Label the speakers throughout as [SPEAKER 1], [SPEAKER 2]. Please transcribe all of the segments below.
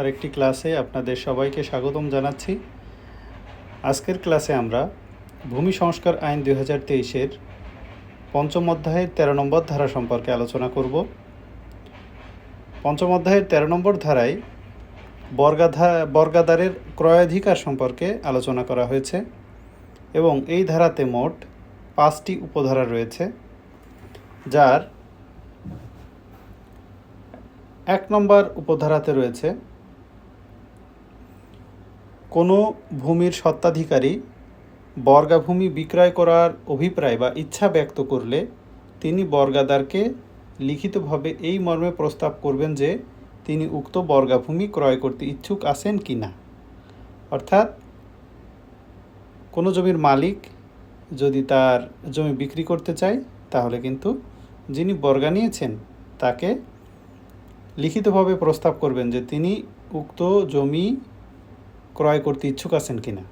[SPEAKER 1] আরেকটি ক্লাসে আপনাদের সবাইকে স্বাগতম জানাচ্ছি। আজকের ক্লাসে আমরা ভূমি সংস্কার আইন দুই হাজার তেইশের পঞ্চম অধ্যায়ের তেরো নম্বর ধারা সম্পর্কে আলোচনা করব। পঞ্চম অধ্যায়ের তেরো নম্বর ধারায় বর্গাধা বর্গাদারের ক্রয়াধিকার সম্পর্কে আলোচনা করা হয়েছে এবং এই ধারাতে মোট পাঁচটি উপধারা রয়েছে, যার এক নম্বর উপধারাতে রয়েছে কোনো ভূমির স্বত্বাধিকারী বর্গাভূমি বিক্রয় করার অভিপ্রায় বা ইচ্ছা ব্যক্ত করলে তিনি বর্গাদারকে লিখিতভাবে এই মর্মে প্রস্তাব করবেন যে তিনি উক্ত বর্গাভূমি ক্রয় করতে ইচ্ছুক আছেন কি না। অর্থাৎ কোনো জমির মালিক যদি তার জমি বিক্রি করতে চায়, তাহলে কিন্তু যিনি বর্গা নিয়েছেন তাকে লিখিতভাবে প্রস্তাব করবেন যে তিনি উক্ত জমি ক্রয় করতে ইচ্ছুক আছেন কিনা।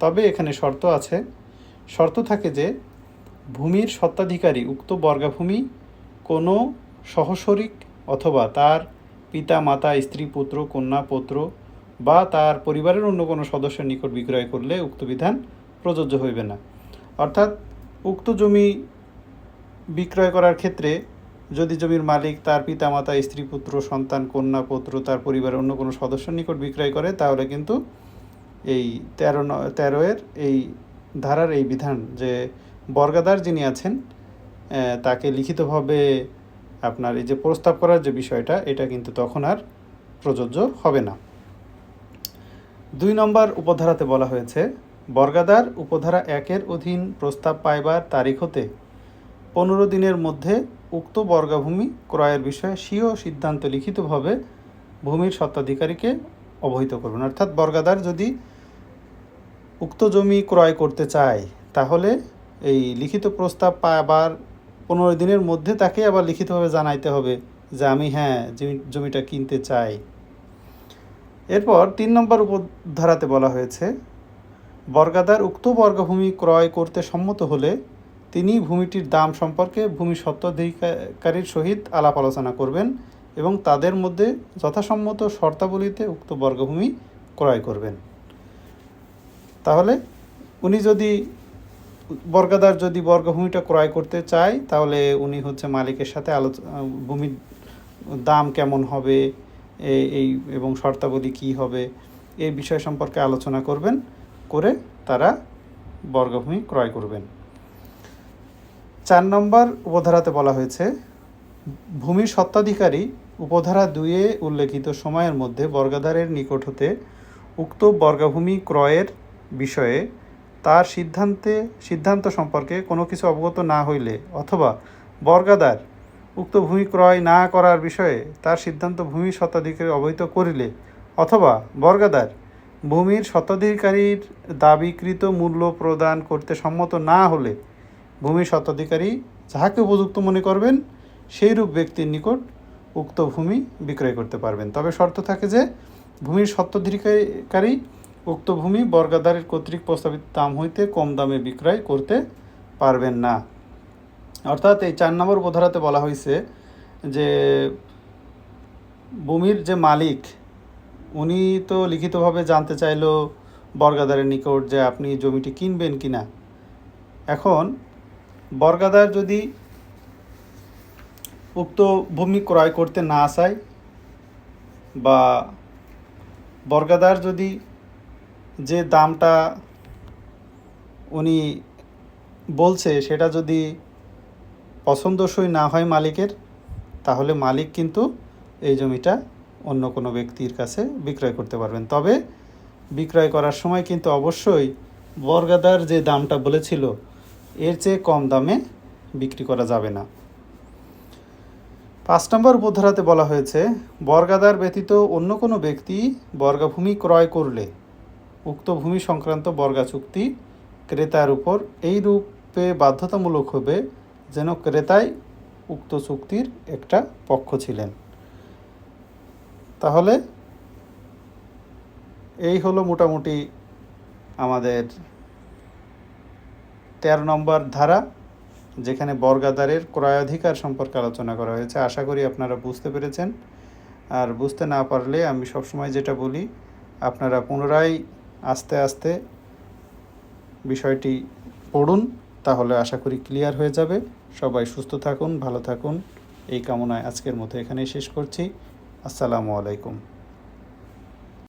[SPEAKER 1] তবে এখানে শর্ত আছে। শর্ত থাকে যে, ভূমির স্বত্বাধিকারী উক্ত বর্গাভূমি কোনো সহশরিক অথবা তার পিতা, মাতা, স্ত্রী, পুত্র, কন্যা, পুত্র বা তার পরিবারের অন্য কোনো সদস্যের নিকট বিক্রয় করলে উক্ত বিধান প্রযোজ্য হইবে না। অর্থাৎ উক্ত জমি বিক্রয় করার ক্ষেত্রে যদি জমির মালিক তার পিতা, মাতা, স্ত্রী, পুত্র, সন্তান, কন্যা, পুত্র, তার পরিবারের অন্য কোনো সদস্যের নিকট বিক্রয় করে, তাহলে কিন্তু এই তেরো ন, তেরো এর এই ধারার এই বিধান যে বর্গাদার যিনি আছেন তাকে লিখিতভাবে আপনার এই যে প্রস্তাব করার যে বিষয়টা, এটা কিন্তু তখন আর প্রযোজ্য হবে না। দুই নম্বর উপধারাতে বলা হয়েছে বর্গাদার উপধারা একের অধীন প্রস্তাব পাইবার তারিখ হতে পনেরো দিনের মধ্যে উক্ত বর্গাভূমি ক্রয়ের বিষয়ে স্বীয় সিদ্ধান্ত লিখিতভাবে ভূমির স্বত্বাধিকারীকে অবহিত করবেন। অর্থাৎ বর্গাদার যদি উক্ত জমি ক্রয় করতে চায়, তাহলে এই লিখিত প্রস্তাব পাবার পনেরো দিনের মধ্যে তাকে আবার লিখিতভাবে জানাইতে হবে যে আমি হ্যাঁ জমি- জমিটা কিনতে চাই। এরপর তিন নম্বর উপধারাতে বলা হয়েছে, বর্গাদার উক্ত বর্গভূমি ক্রয় করতে সম্মত হলে তিনি ভূমিটির দাম সম্পর্কে ভূমি স্বত্বাধিকারীর সহিত আলাপ আলোচনা করবেন। এবং তাদের মধ্যে যথাসম্মত শর্তাবলীতে উক্ত বর্গভূমি ক্রয় করবেন। তাহলে উনি যদি বর্গাদার যদি বর্গভূমিটা ক্রয় করতে চায়, তাহলে উনি হচ্ছে মালিকের সাথে আলোচনা ভূমির দাম কেমন হবে এই এবং শর্তাবলী কী হবে এই বিষয় সম্পর্কে আলোচনা করবেন, করে তারা বর্গভূমি ক্রয় করবেন। চার নম্বর উপধারাতে বলা হয়েছে ভূমির স্বত্বাধিকারী উপধারা দুইয়ে উল্লেখিত সময়ের মধ্যে বর্গাধারের নিকট হতে উক্ত বর্গাভূমি ক্রয়ের বিষয়ে তার সিদ্ধান্তে, সিদ্ধান্ত সম্পর্কে কোনো কিছু অবগত না হইলে অথবা বর্গাদার উক্ত ভূমি ক্রয় না করার বিষয়ে তার সিদ্ধান্ত ভূমি স্বত্বাধিকারী অবহিত করিলে অথবা বর্গাদার ভূমির স্বত্বাধিকারীর দাবিকৃত মূল্য প্রদান করতে সম্মত না হলে ভূমি স্বত্বাধিকারী যাহাকে উপযুক্ত মনে করবেন সেইরূপ ব্যক্তির নিকট উক্ত ভূমি বিক্রয় করতে পারবেন। তবে শর্ত থাকে যে, ভূমির স্বত্বাধিকারী উক্ত ভূমি বর্গাদারের কর্তৃক প্রস্তাবিত দাম হইতে কম দামে বিক্রয় করতে পারবেন না। অর্থাৎ এই চার নম্বর বোধারাতে বলা হয়েছে যে, ভূমির যে মালিক, উনি তো লিখিতভাবে জানতে চাইল বর্গাদারের নিকট যে আপনি জমিটি কিনবেন কিনা। এখন বর্গাদার যদি উক্ত ভূমি ক্রয় করতে না চায় বা বর্গাদার যদি যে দামটা উনি বলছে সেটা যদি পছন্দসই না হয় মালিকের, তাহলে মালিক কিন্তু এই জমিটা অন্য কোনো ব্যক্তির কাছে বিক্রয় করতে পারবেন। তবে বিক্রয় করার সময় কিন্তু অবশ্যই বর্গাদার যে দামটা বলেছিল, এর চেয়ে কম দামে বিক্রি করা যাবে না। পাঁচ নম্বর উপধারাতে বলা হয়েছে বর্গাদার ব্যতীত অন্য কোনো ব্যক্তি বর্গাভূমি ক্রয় করলে উক্ত ভূমি সংক্রান্ত বর্গা চুক্তি ক্রেতার উপর এই রূপে বাধ্যতামূলক হবে যেন ক্রেতাই উক্ত চুক্তির একটা পক্ষ ছিলেন। তাহলে এই হলো মোটামুটি আমাদের তেরো নম্বর ধারা। যেখানে বর্গাদারের ক্রয়াধিকার সম্পর্কে আলোচনা করা হয়েছে। আশা করি আপনারা বুঝতে পেরেছেন। আর বুঝতে না পারলে আমি সবসময় যেটা বলি, আপনারা পুনরায় আস্তে আস্তে বিষয়টি পড়ুন, তাহলে আশা করি ক্লিয়ার হয়ে যাবে। সবাই সুস্থ থাকুন, ভালো থাকুন। এই কামনায় আজকের মতো এখানেই শেষ করছি। আসসালামু আলাইকুম।